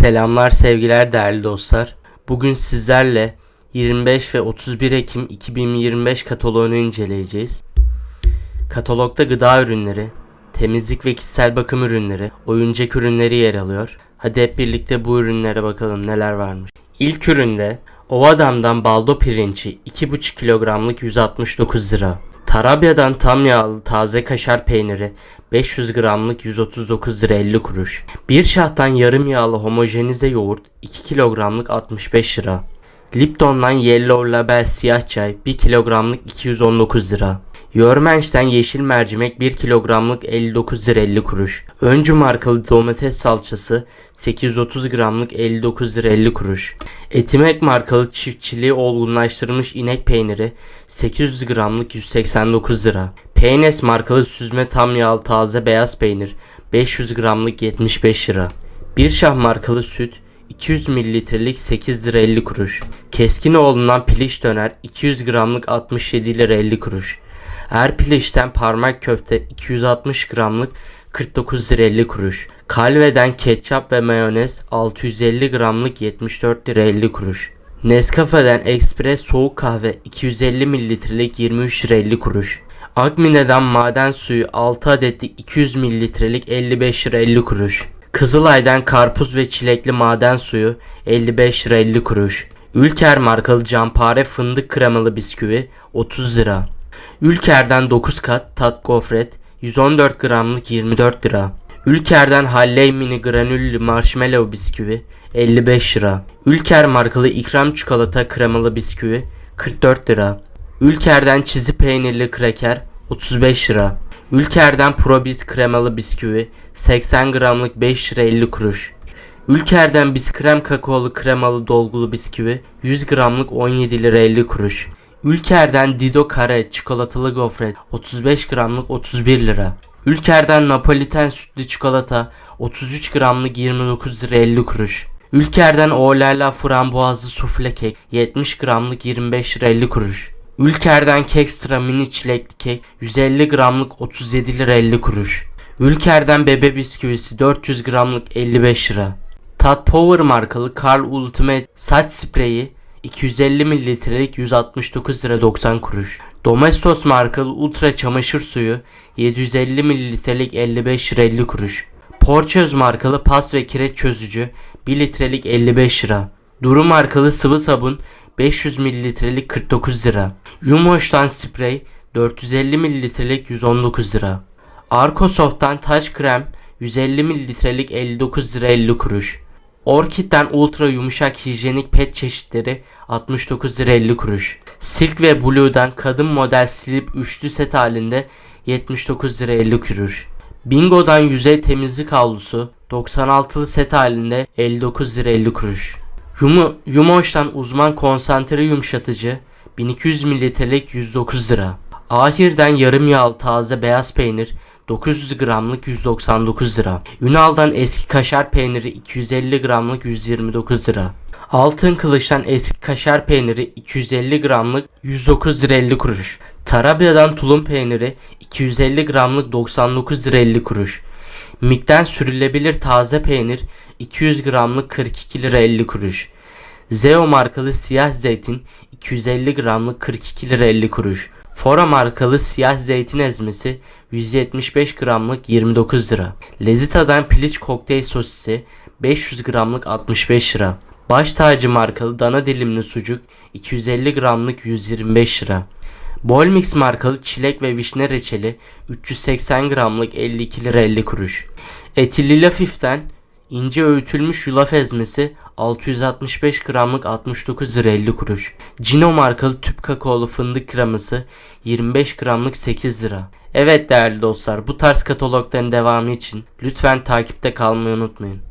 Selamlar sevgiler değerli dostlar. Bugün sizlerle 25 ve 31 Ekim 2025 kataloğunu inceleyeceğiz. Katalogda gıda ürünleri, temizlik ve kişisel bakım ürünleri, oyuncak ürünleri yer alıyor. Hadi hep birlikte bu ürünlere bakalım neler varmış. İlk üründe Ovadam'dan baldo pirinci 2,5 kilogramlık 169 lira. Tarabya'dan tam yağlı taze kaşar peyniri 500 gramlık 139 lira 50 kuruş. Bir şahtan yarım yağlı homojenize yoğurt 2 kilogramlık 65 lira. Lipton'dan Yellow Label siyah çay 1 kilogramlık 219 lira. Yormenç'ten yeşil mercimek 1 kilogramlık 59 lira 50 kuruş. Öncü markalı domates salçası 830 gramlık 59 lira 50 kuruş. Etimek markalı çiftçiliği olgunlaştırılmış inek peyniri 800 gramlık 189 lira. Peynes markalı süzme tam yağlı taze beyaz peynir 500 gramlık 75 lira. Bir şah markalı süt 200 mililitrelik 8 lira 50 kuruş. Keskinoğlu'ndan piliç döner 200 gramlık 67 lira 50 kuruş. Erpiliş'ten parmak köfte 260 gramlık 49 lira 50 kuruş. Kalve'den ketçap ve mayonez 650 gramlık 74 lira 50 kuruş. Nescafe'den ekspres soğuk kahve 250 mililitrelik 23 lira 50 kuruş. Akmine'den maden suyu 6 adetlik 200 mililitrelik 55 lira 50 kuruş. Kızılay'dan karpuz ve çilekli maden suyu 55 lira 50 kuruş. Ülker markalı campare fındık kremalı bisküvi 30 lira. Ülker'den 9 kat tat gofret 114 gramlık 24 lira. Ülker'den Halley mini granüllü marshmallow bisküvi 55 lira. Ülker markalı ikram çikolata kremalı bisküvi 44 lira. Ülker'den çizi peynirli kraker 35 lira. Ülker'den Probit kremalı bisküvi 80 gramlık 5 lira 50 kuruş. Ülker'den biskrem kakaolu kremalı dolgulu bisküvi 100 gramlık 17 lira 50 kuruş. Ülker'den Dido Kare çikolatalı gofret 35 gramlık 31 lira. Ülker'den Napoliten sütlü çikolata 33 gramlık 29 lira 50 kuruş. Ülker'den Olala frambuazlı sufle kek 70 gramlık 25 lira 50 kuruş. Ülker'den Kekstra mini çilekli kek 150 gramlık 37 lira 50 kuruş. Ülker'den bebe bisküvisi 400 gramlık 55 lira. Tat Power markalı Carl Ultimate saç spreyi 250 mililitrelik 169 lira 90 kuruş. Domestos markalı Ultra çamaşır suyu 750 mililitrelik 55 lira 50 kuruş. Porçöz markalı pas ve kireç çözücü 1 litrelik 55 lira. Duru markalı sıvı sabun 500 mililitrelik 49 lira. Yumoş'tan sprey 450 mililitrelik 119 lira. Arkosoft'tan taş krem 150 mililitrelik 59 lira 50 kuruş. Orkid'den ultra yumuşak hijyenik pet çeşitleri 69 lira 50 kuruş. Silk ve Blue'dan kadın model slip üçlü set halinde 79 lira 50 kuruş. Bingo'dan yüzey temizlik havlusu 96'lı set halinde 59 lira 50 kuruş. Yumu, Yumoş'tan uzman konsantre yumuşatıcı 1200 mililitrelik 109 lira. Ahir'den yarım yağlı taze beyaz peynir 900 gramlık 199 lira. Ünal'dan eski kaşar peyniri 250 gramlık 129 lira. Altın Kılıç'tan eski kaşar peyniri 250 gramlık 109 lira 50 kuruş. Tarabya'dan tulum peyniri 250 gramlık 99 lira 50 kuruş. Mikten sürülebilir taze peynir 200 gramlık 42 lira 50 kuruş. Zeo markalı siyah zeytin 250 gramlık 42 lira 50 kuruş. Fora markalı siyah zeytin ezmesi 175 gramlık 29 lira. Lezita'dan piliç kokteyl sosisi 500 gramlık 65 lira. Baş tacı markalı dana dilimli sucuk 250 gramlık 125 lira. Bolmix markalı çilek ve vişne reçeli 380 gramlık 52 lira 50 kuruş. Etilli lafiften ince öğütülmüş yulaf ezmesi 665 gramlık 69 lira 50 kuruş. Cino markalı tüp kakaolu fındık kreması 25 gramlık 8 lira. Evet değerli dostlar bu tarz katalogların devamı için lütfen takipte kalmayı unutmayın.